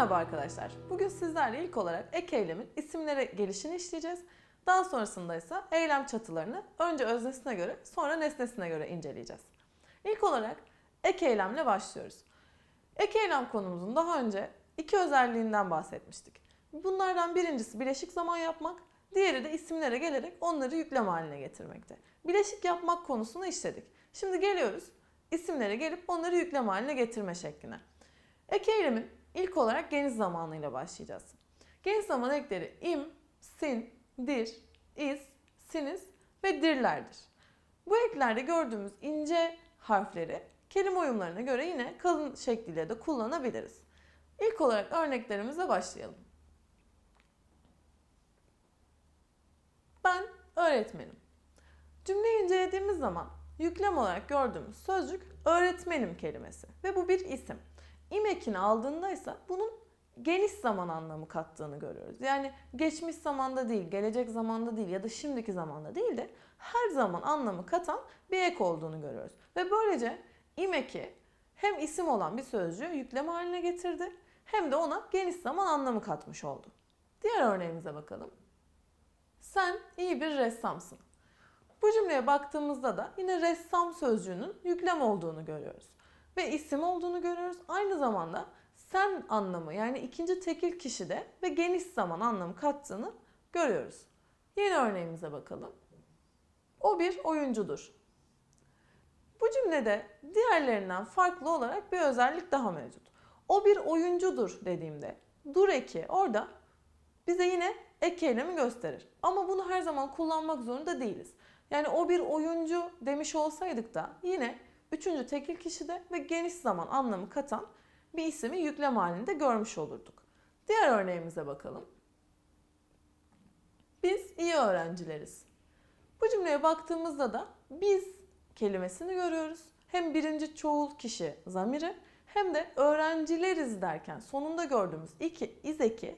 Merhaba arkadaşlar. Bugün sizlerle ilk olarak ek eylemin isimlere gelişini işleyeceğiz. Daha sonrasında ise eylem çatılarını önce öznesine göre sonra nesnesine göre inceleyeceğiz. İlk olarak ek eylemle başlıyoruz. Ek eylem konumuzun daha önce iki özelliğinden bahsetmiştik. Bunlardan birincisi bileşik zaman yapmak, diğeri de isimlere gelerek onları yüklem haline getirmekte. Bileşik yapmak konusunu işledik. Şimdi geliyoruz isimlere gelip onları yüklem haline getirme şekline. Ek eylemin ilk olarak geniş zamanıyla başlayacağız. Geniş zaman ekleri im, sin, dir, is, siniz ve dirlerdir. Bu eklerde gördüğümüz ince harfleri kelime uyumlarına göre yine kalın şekliyle de kullanabiliriz. İlk olarak örneklerimize başlayalım. Ben öğretmenim. Cümleyi incelediğimiz zaman yüklem olarak gördüğümüz sözcük öğretmenim kelimesi ve bu bir isim. İm ekini aldığında ise bunun geniş zaman anlamı kattığını görüyoruz. Yani geçmiş zamanda değil, gelecek zamanda değil ya da şimdiki zamanda değil de her zaman anlamı katan bir ek olduğunu görüyoruz. Ve böylece im eki hem isim olan bir sözcüğü yükleme haline getirdi hem de ona geniş zaman anlamı katmış oldu. Diğer örneğimize bakalım. Sen iyi bir ressamsın. Bu cümleye baktığımızda da yine ressam sözcüğünün yüklem olduğunu görüyoruz. Ve isim olduğunu görüyoruz. Aynı zamanda sen anlamı yani ikinci tekil kişide ve geniş zaman anlamı kattığını görüyoruz. Yeni örneğimize bakalım. O bir oyuncudur. Bu cümlede diğerlerinden farklı olarak bir özellik daha mevcut. O bir oyuncudur dediğimde dur eki orada bize yine ek eylemi gösterir. Ama bunu her zaman kullanmak zorunda değiliz. Yani o bir oyuncu demiş olsaydık da yine üçüncü tekil kişide ve geniş zaman anlamı katan bir ismi yüklem halinde görmüş olurduk. Diğer örneğimize bakalım. Biz iyi öğrencileriz. Bu cümleye baktığımızda da biz kelimesini görüyoruz. Hem birinci çoğul kişi zamiri hem de öğrencileriz derken sonunda gördüğümüz iki iz eki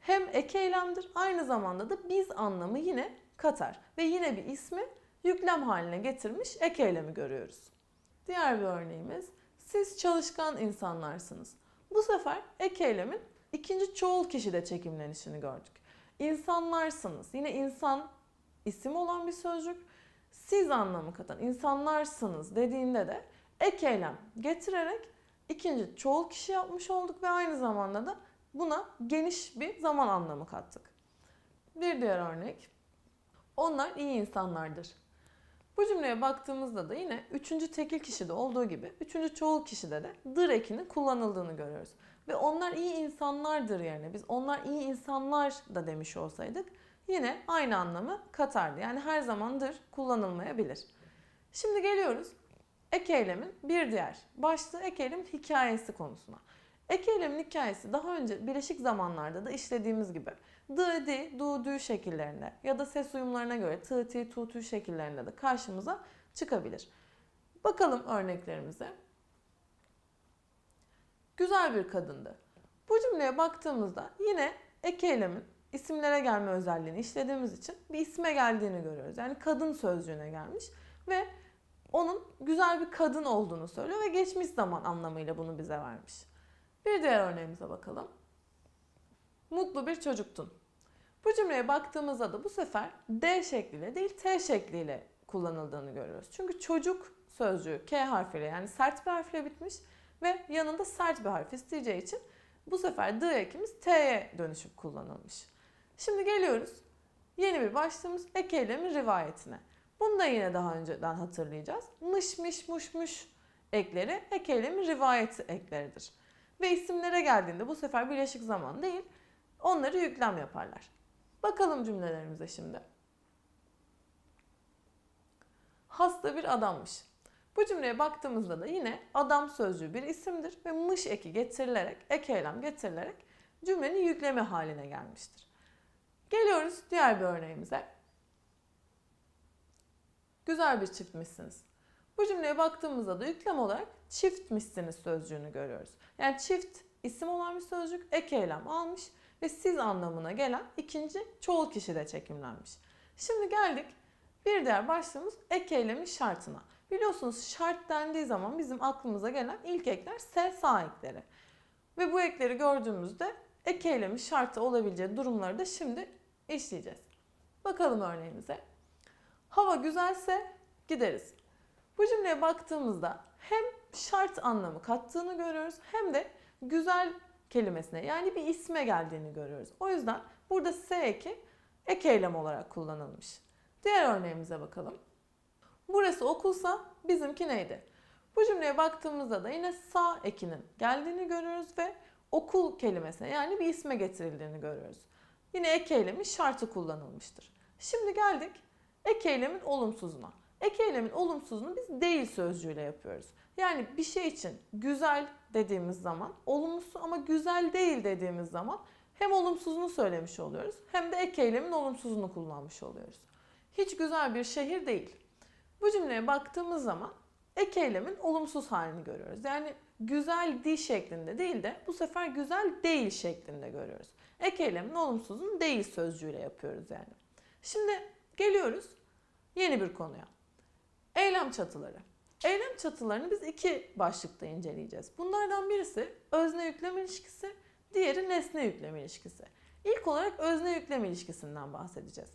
hem ek eylemdir aynı zamanda da biz anlamı yine katar ve yine bir ismi yüklem haline getirmiş ek eylemi görüyoruz. Diğer bir örneğimiz siz çalışkan insanlarsınız. Bu sefer ek eylemin ikinci çoğul kişide çekimlenişini gördük. İnsanlarsınız. Yine insan isim olan bir sözcük. Siz anlamı katan insanlarsınız dediğinde de ek eylem getirerek ikinci çoğul kişi yapmış olduk ve aynı zamanda da buna geniş bir zaman anlamı kattık. Bir diğer örnek. Onlar iyi insanlardır. Bu cümleye baktığımızda da yine üçüncü tekil kişide olduğu gibi üçüncü çoğul kişide de dır ekinin kullanıldığını görüyoruz. Ve onlar iyi insanlardır yerine biz onlar iyi insanlar da demiş olsaydık yine aynı anlamı katardı. Yani her zamandır kullanılmayabilir. Şimdi geliyoruz ek eylemin bir diğer başlığı ek eylemin hikayesi konusuna. Ek eylemin hikayesi daha önce bileşik zamanlarda da işlediğimiz gibi dı, di, du, dü şekillerinde ya da ses uyumlarına göre tı, ti, tu, tü şekillerinde de karşımıza çıkabilir. Bakalım örneklerimize. Güzel bir kadındı. Bu cümleye baktığımızda yine ek eylemin isimlere gelme özelliğini işlediğimiz için bir isme geldiğini görüyoruz. Yani kadın sözcüğüne gelmiş ve onun güzel bir kadın olduğunu söylüyor ve geçmiş zaman anlamıyla bunu bize vermiş. Bir diğer örneğimize bakalım. Mutlu bir çocuktun. Bu cümleye baktığımızda da bu sefer D şekliyle değil T şekliyle kullanıldığını görüyoruz. Çünkü çocuk sözcüğü K harfiyle yani sert bir harfle bitmiş ve yanında sert bir harf isteyeceği için bu sefer D ekimiz T'ye dönüşüp kullanılmış. Şimdi geliyoruz yeni bir başlığımız ek eylemin rivayetine. Bunu da yine daha önceden hatırlayacağız. Mış mış muş muş ekleri ek eylemin rivayeti ekleridir. Ve isimlere geldiğinde bu sefer birleşik zaman değil onları yüklem yaparlar. Bakalım cümlelerimize şimdi. Hasta bir adammış. Bu cümleye baktığımızda da yine adam sözcüğü bir isimdir ve mış eki getirilerek, ek eylem getirilerek cümlenin yükleme haline gelmiştir. Geliyoruz diğer bir örneğimize. Güzel bir çiftmişsiniz. Bu cümleye baktığımızda da yüklem olarak çiftmişsiniz sözcüğünü görüyoruz. Yani çift isim olan bir sözcük ek eylem almış ve siz anlamına gelen ikinci çoğul kişide çekimlenmiş. Şimdi geldik bir diğer başlığımız ek eylemin şartına. Biliyorsunuz şart dendiği zaman bizim aklımıza gelen ilk ekler S sağ ekleri. Ve bu ekleri gördüğümüzde ek eylemi şartı olabileceği durumları da şimdi işleyeceğiz. Bakalım örneğimize. Hava güzelse gideriz. Bu cümleye baktığımızda hem şart anlamı kattığını görüyoruz hem de güzel kelimesine yani bir isme geldiğini görüyoruz. O yüzden burada S eki ek eylem olarak kullanılmış. Diğer örneğimize bakalım. Burası okulsa bizimki neydi? Bu cümleye baktığımızda da yine sağ ekinin geldiğini görüyoruz ve okul kelimesine yani bir isme getirildiğini görüyoruz. Yine ek eylemin şartı kullanılmıştır. Şimdi geldik ek eylemin olumsuzuna. Ek eylemin olumsuzunu biz değil sözcüğüyle yapıyoruz. Yani bir şey için güzel dediğimiz zaman, olumlusu ama güzel değil dediğimiz zaman hem olumsuzunu söylemiş oluyoruz hem de ek eylemin olumsuzunu kullanmış oluyoruz. Hiç güzel bir şehir değil. Bu cümleye baktığımız zaman ek eylemin olumsuz halini görüyoruz. Yani güzel di şeklinde değil de bu sefer güzel değil şeklinde görüyoruz. Ek eylemin olumsuzunu değil sözcüğüyle yapıyoruz yani. Şimdi geliyoruz yeni bir konuya. Eylem çatıları. Eylem çatılarını biz iki başlıkta inceleyeceğiz. Bunlardan birisi özne yüklem ilişkisi, diğeri nesne yüklem ilişkisi. İlk olarak özne yüklem ilişkisinden bahsedeceğiz.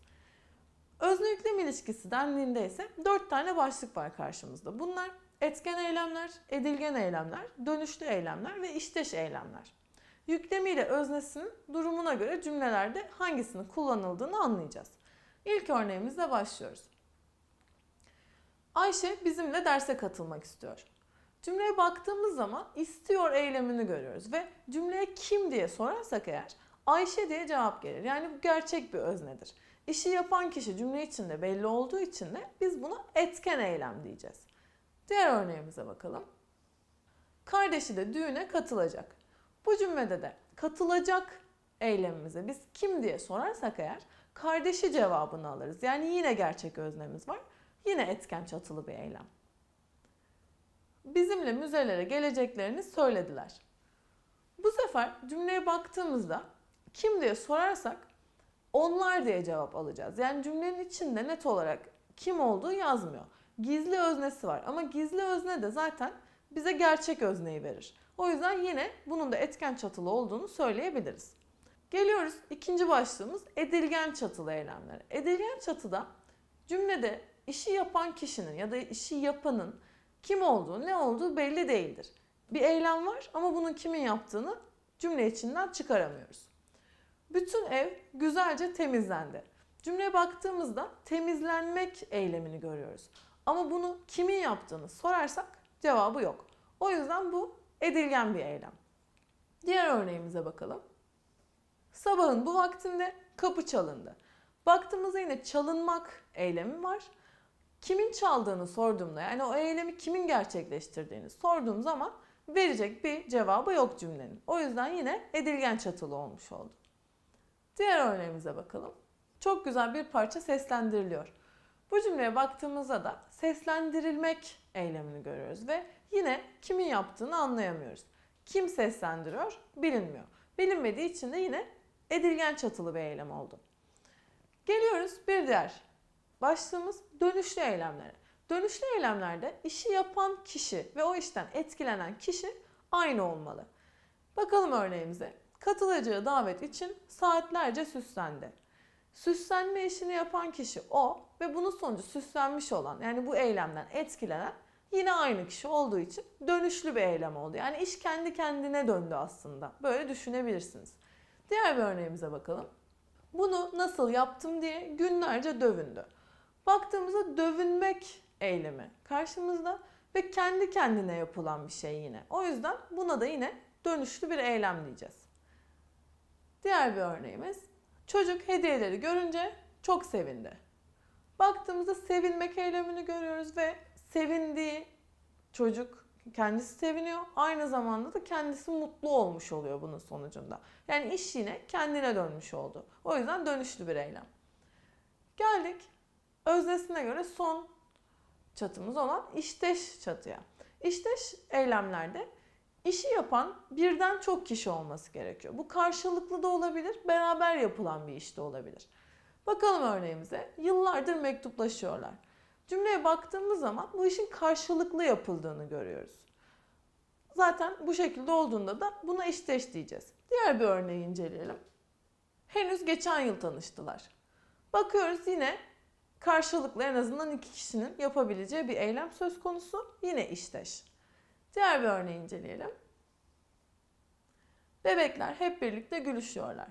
Özne yüklem ilişkisi dendiğinde ise dört tane başlık var karşımızda. Bunlar etken eylemler, edilgen eylemler, dönüşlü eylemler ve işteş eylemler. Yüklemiyle öznesinin durumuna göre cümlelerde hangisinin kullanıldığını anlayacağız. İlk örneğimizle başlıyoruz. Ayşe bizimle derse katılmak istiyor. Cümleye baktığımız zaman istiyor eylemini görüyoruz ve cümleye kim diye sorarsak eğer Ayşe diye cevap gelir. Yani bu gerçek bir öznedir. İşi yapan kişi cümle içinde belli olduğu için de biz buna etken eylem diyeceğiz. Diğer örneğimize bakalım. Kardeşi de düğüne katılacak. Bu cümlede de katılacak eylemimize biz kim diye sorarsak eğer kardeşi cevabını alırız. Yani yine gerçek öznemiz var. Yine etken çatılı bir eylem. Bizimle müzelere geleceklerini söylediler. Bu sefer cümleye baktığımızda kim diye sorarsak onlar diye cevap alacağız. Yani cümlenin içinde net olarak kim olduğu yazmıyor. Gizli öznesi var ama gizli özne de zaten bize gerçek özneyi verir. O yüzden yine bunun da etken çatılı olduğunu söyleyebiliriz. Geliyoruz ikinci başlığımız edilgen çatılı eylemler. Edilgen çatıda cümlede işi yapan kişinin ya da işi yapanın kim olduğu, ne olduğu belli değildir. Bir eylem var ama bunun kimin yaptığını cümle içinden çıkaramıyoruz. Bütün ev güzelce temizlendi. Cümleye baktığımızda temizlenmek eylemini görüyoruz. Ama bunu kimin yaptığını sorarsak cevabı yok. O yüzden bu edilgen bir eylem. Diğer örneğimize bakalım. Sabahın bu vaktinde kapı çalındı. Baktığımızda yine çalınmak eylemi var. Kimin çaldığını sorduğumda yani o eylemi kimin gerçekleştirdiğini sorduğum zaman verecek bir cevabı yok cümlenin. O yüzden yine edilgen çatılı olmuş oldu. Diğer örneğimize bakalım. Çok güzel bir parça seslendiriliyor. Bu cümleye baktığımızda da seslendirilmek eylemini görüyoruz ve yine kimin yaptığını anlayamıyoruz. Kim seslendiriyor bilinmiyor. Bilinmediği için de yine edilgen çatılı bir eylem oldu. Geliyoruz bir diğer başlığımız dönüşlü eylemlere. Dönüşlü eylemlerde işi yapan kişi ve o işten etkilenen kişi aynı olmalı. Bakalım örneğimize. Katılacağı davet için saatlerce süslendi. Süslenme işini yapan kişi o ve bunun sonucu süslenmiş olan yani bu eylemden etkilenen yine aynı kişi olduğu için dönüşlü bir eylem oldu. Yani iş kendi kendine döndü aslında. Böyle düşünebilirsiniz. Diğer bir örneğimize bakalım. Bunu nasıl yaptım diye günlerce dövündü. Baktığımızda dövünmek eylemi karşımızda ve kendi kendine yapılan bir şey yine. O yüzden buna da yine dönüşlü bir eylem diyeceğiz. Diğer bir örneğimiz çocuk hediyeleri görünce çok sevindi. Baktığımızda sevinmek eylemini görüyoruz ve sevindiği çocuk kendisi seviniyor. Aynı zamanda da kendisi mutlu olmuş oluyor bunun sonucunda. Yani iş yine kendine dönmüş oldu. O yüzden dönüşlü bir eylem. Geldik öznesine göre son çatımız olan işteş çatıya. İşteş eylemlerde işi yapan birden çok kişi olması gerekiyor. Bu karşılıklı da olabilir, beraber yapılan bir iş de olabilir. Bakalım örneğimize. Yıllardır mektuplaşıyorlar. Cümleye baktığımız zaman bu işin karşılıklı yapıldığını görüyoruz. Zaten bu şekilde olduğunda da buna eşdeş diyeceğiz. Diğer bir örneği inceleyelim. Henüz geçen yıl tanıştılar. Bakıyoruz yine karşılıklı en azından iki kişinin yapabileceği bir eylem söz konusu. Yine işteş. Diğer bir örneği inceleyelim. Bebekler hep birlikte gülüşüyorlar.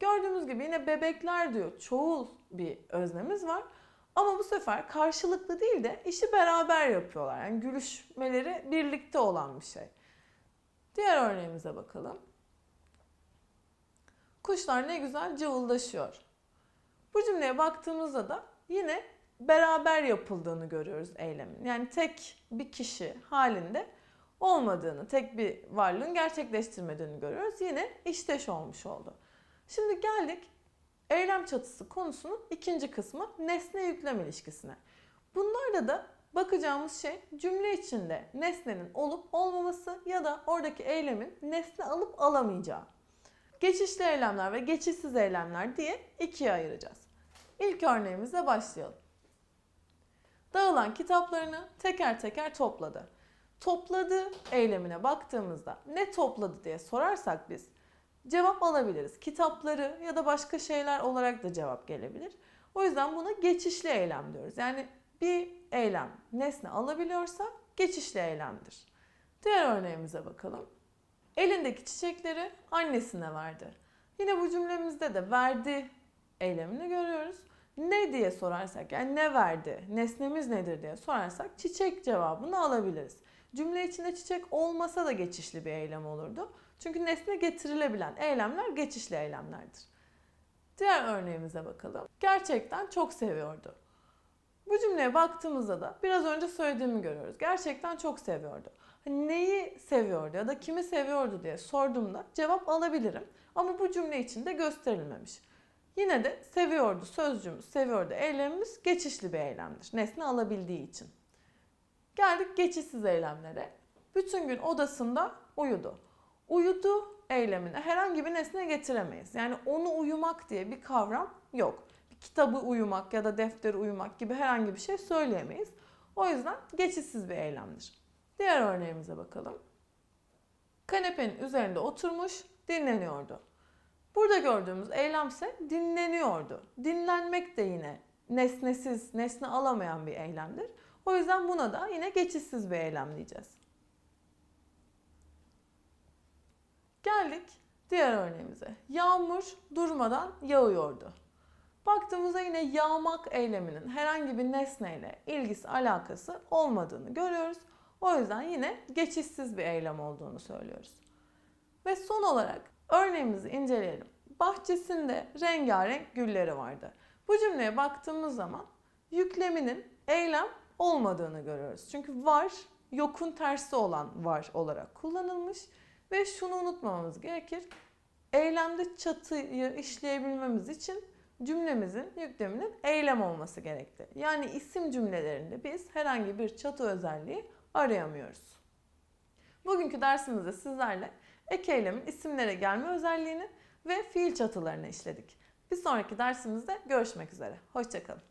Gördüğümüz gibi yine bebekler diyor çoğul bir öznemiz var. Ama bu sefer karşılıklı değil de işi beraber yapıyorlar. Yani gülüşmeleri birlikte olan bir şey. Diğer örneğimize bakalım. Kuşlar ne güzel cıvıldaşıyor. Bu cümleye baktığımızda da yine beraber yapıldığını görüyoruz eylemin. Yani tek bir kişi halinde olmadığını, tek bir varlığın gerçekleştirmediğini görüyoruz. Yine işteş olmuş oldu. Şimdi geldik eylem çatısı konusunun ikinci kısmı nesne yüklem ilişkisine. Bunlarda da bakacağımız şey cümle içinde nesnenin olup olmaması ya da oradaki eylemin nesne alıp alamayacağı. Geçişli eylemler ve geçişsiz eylemler diye ikiye ayıracağız. İlk örneğimizle başlayalım. Dağılan kitaplarını teker teker topladı. Topladı eylemine baktığımızda ne topladı diye sorarsak biz cevap alabiliriz. Kitapları ya da başka şeyler olarak da cevap gelebilir. O yüzden buna geçişli eylem diyoruz. Yani bir eylem nesne alabiliyorsa geçişli eylemdir. Diğer örneğimize bakalım. Elindeki çiçekleri annesine verdi. Yine bu cümlemizde de verdi eylemini görüyoruz. Ne diye sorarsak yani ne verdi, nesnemiz nedir diye sorarsak çiçek cevabını alabiliriz. Cümle içinde çiçek olmasa da geçişli bir eylem olurdu. Çünkü nesne getirilebilen eylemler geçişli eylemlerdir. Diğer örneğimize bakalım. Gerçekten çok seviyordu. Bu cümleye baktığımızda da biraz önce söylediğimi görüyoruz. Gerçekten çok seviyordu. Hani neyi seviyordu ya da kimi seviyordu diye sorduğumda cevap alabilirim. Ama bu cümle içinde gösterilmemiş. Yine de seviyordu sözcüğümüz, seviyordu eylemimiz geçişli bir eylemdir. Nesne alabildiği için. Geldik geçişsiz eylemlere. Bütün gün odasında uyudu. Uyudu eylemine herhangi bir nesne getiremeyiz. Yani onu uyumak diye bir kavram yok. Bir kitabı uyumak ya da defteri uyumak gibi herhangi bir şey söyleyemeyiz. O yüzden geçişsiz bir eylemdir. Diğer örneğimize bakalım. Kanepenin üzerinde oturmuş dinleniyordu. Burada gördüğümüz eylemse dinleniyordu. Dinlenmek de yine nesnesiz, nesne alamayan bir eylemdir. O yüzden buna da yine geçişsiz bir eylem diyeceğiz. Geldik diğer örneğimize. Yağmur durmadan yağıyordu. Baktığımızda yine yağmak eyleminin herhangi bir nesneyle ilgisi alakası olmadığını görüyoruz. O yüzden yine geçişsiz bir eylem olduğunu söylüyoruz. Ve son olarak örneğimizi inceleyelim. Bahçesinde rengarenk gülleri vardı. Bu cümleye baktığımız zaman yükleminin eylem olmadığını görüyoruz. Çünkü var, yokun tersi olan var olarak kullanılmış. Ve şunu unutmamamız gerekir. Eylemde çatıyı işleyebilmemiz için cümlemizin yükleminin eylem olması gerekli. Yani isim cümlelerinde biz herhangi bir çatı özelliği arayamıyoruz. Bugünkü dersimizde sizlerle ek eylemin isimlere gelme özelliğini ve fiil çatılarını işledik. Bir sonraki dersimizde görüşmek üzere. Hoşçakalın.